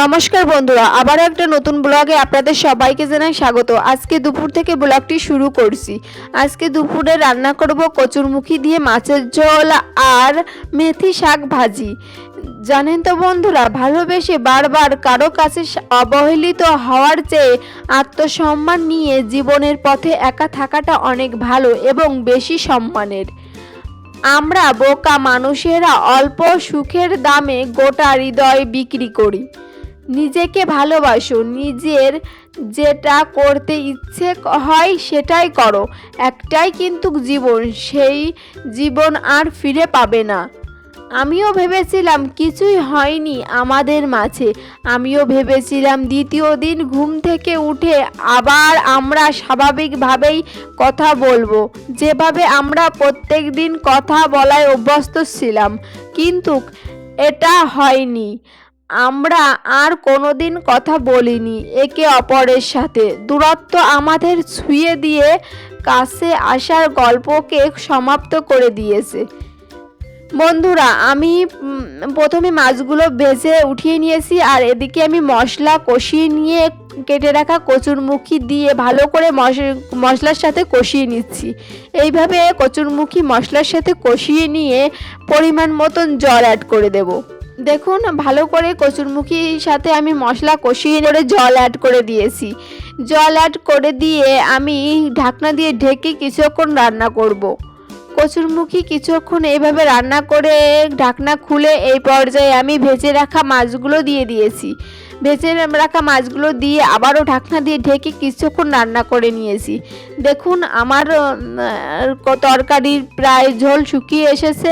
নমস্কার বন্ধুরা আবার একটা নতুন ব্লগে আপনাদের সবাইকে জানাই স্বাগত। আজকে দুপুর থেকে ব্লগটি শুরু করছি। আজকে দুপুরে রান্না করব কচুরমুখী দিয়ে মাছের ঝোল আর মেথি শাক ভাজি। জানেন তো বন্ধুরা, ভালোবেসে বারবার কারও কাছে অবহেলিত হওয়ার চেয়ে আত্মসম্মান নিয়ে জীবনের পথে একা থাকাটা অনেক ভালো এবং বেশি সম্মানের। আমরা বোকা মানুষেরা অল্প সুখের দামে গোটা হৃদয় বিক্রি করি। নিজেকে ভালোবাসো, নিজের যেটা করতে ইচ্ছে হয় সেটাই করো। একটাই কিন্তু জীবন, সেই জীবন আর ফিরে পাবে না। আমিও ভেবেছিলাম কিছুই হয়নি আমাদের মাঝে। আমিও ভেবেছিলাম দ্বিতীয় দিন ঘুম থেকে উঠে আবার আমরা স্বাভাবিকভাবেই কথা বলব। যেভাবে আমরা প্রত্যেক দিন কথা বলায় অভ্যস্ত ছিলাম, কিন্তু এটা হয়নি। আমরা আর কোনোদিন কথা বলিনি, একে অপরের সাথে। দূরত্ব আমাদের ছুঁয়ে দিয়ে কাছে আসার গল্পকে সমাপ্ত করে দিয়েছে। বন্ধুরা, আমি প্রথমে মাছগুলো ভেজে উঠিয়ে নিয়েছি, আর এদিকে আমি মশলা কষিয়ে নিয়ে কেটে রাখা কচুরমুখী দিয়ে ভালো করে মশ- মশলার সাথে কষিয়ে নিচ্ছি। এইভাবে কচুরমুখী মশলার সাথে কষিয়ে নিয়ে পরিমাণ মতন জল অ্যাড করে দেব। দেখুন, ভালো করে কচুরমুখির সাথে আমি মশলা কষিয়ে করে জল অ্যাড করে দিয়েছি। জল অ্যাড করে দিয়ে আমি ঢাকনা দিয়ে ঢেকে কিছুক্ষণ রান্না করব। কচুরমুখী কিছুক্ষণ এইভাবে রান্না করে ঢাকনা খুলে এই পর্যায়ে আমি ভেজে রাখা মাছগুলো দিয়ে দিয়েছি। ভেজে রাখা মাছগুলো দিয়ে আবারও ঢাকনা দিয়ে ঢেকে কিছুক্ষণ রান্না করে নিয়েছি। দেখুন, আমার তরকারির প্রায় ঝোল শুকিয়ে এসেছে।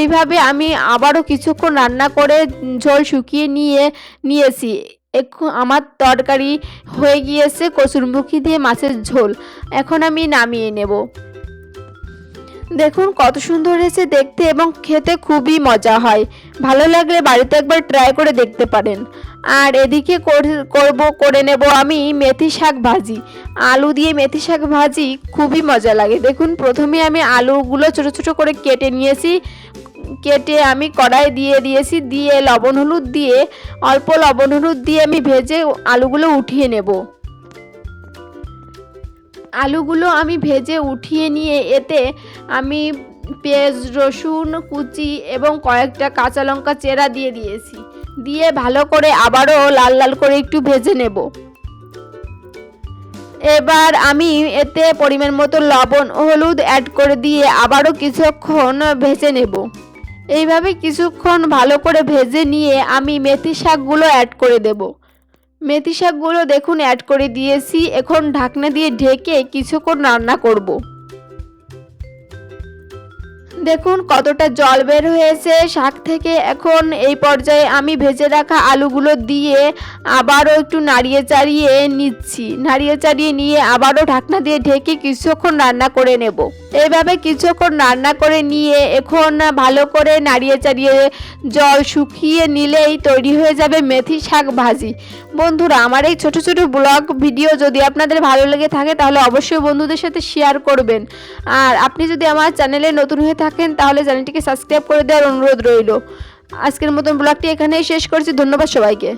এইভাবে আমি আবারও কিছুক্ষণ রান্না করে ঝোল শুকিয়ে নিয়ে, নিয়েছি। এখন আমার তরকারি হয়ে গিয়েছে কচুরমুখী দিয়ে মাছের ঝোল। এখন আমি নামিয়ে নেব। দেখুন, কত সুন্দর হয়েছে দেখতে এবং খেতে খুবই মজা হয়। ভালো লাগলে বাড়িতে একবার ট্রাই করে দেখতে পারেন। আর এদিকে কর- করব, করে নেব আমি মেথি শাক ভাজি। আলু দিয়ে মেথি শাক ভাজি খুবই মজা লাগে। দেখুন, প্রথমে আমি আলুগুলো ছোট ছোট করে কেটে নিয়েছি। কেটে আমি কড়াই দিয়ে দিয়েছি, দিয়ে লবণ হলুদ দিয়ে, অল্প লবণ হলুদ দিয়ে আমি ভেজে আলুগুলো উঠিয়ে নেব। আলুগুলো আমি ভেজে উঠিয়ে নিয়ে এতে আমি পেঁয়াজ, রসুন, কুচি এবং কয়েকটা কাঁচা লঙ্কা চেরা দিয়ে দিয়েছি। দিয়ে ভালো করে আবারও লাল লাল করে একটু ভেজে নেব। এবার আমি এতে পরিমাণ মতো লবণ হলুদ অ্যাড করে দিয়ে আবারও কিছুক্ষণ ভেজে নেব। এইভাবে কিছুক্ষণ ভালো করে ভেজে নিয়ে আমি মেথি শাকগুলো অ্যাড করে দেব। মেথি শাকগুলো দেখুন অ্যাড করে দিয়েছি। এখন ঢাকনা দিয়ে ঢেকে কিছুক্ষণ রান্না করব। দেখুন কতটা জল বের হয়েছে। শাক থেকে এখন এই পর্যায়ে আমি ভেজে রাখা আলুগুলো দিয়ে আবারও একটু নাড়িয়ে চাড়িয়ে নিচ্ছি। নাড়িয়ে চাড়িয়ে নিয়ে আবারও ঢাকনা দিয়ে ঢেকে কিছুক্ষণ রান্না করে নেব। এইভাবে কিছুক্ষণ রান্না করে নিয়ে এখন ভালো করে নাড়িয়ে চাড়িয়ে জল শুকিয়ে নিলেই তৈরি হয়ে যাবে মেথি শাক ভাজি। বন্ধুরা, আমার এই ছোট ছোট ব্লগ ভিডিও যদি আপনাদের ভালো লেগে থাকে, তাহলে অবশ্যই বন্ধুদের সাথে শেয়ার করবেন। আর আপনি যদি আমার চ্যানেলে নতুন হয়ে থাকেন, তাহলে চ্যানেলটিকে সাবস্ক্রাইব করে দেওয়ার অনুরোধ রইল। আজকের মতন ব্লগটি এখানেই শেষ করছি। ধন্যবাদ সবাইকে।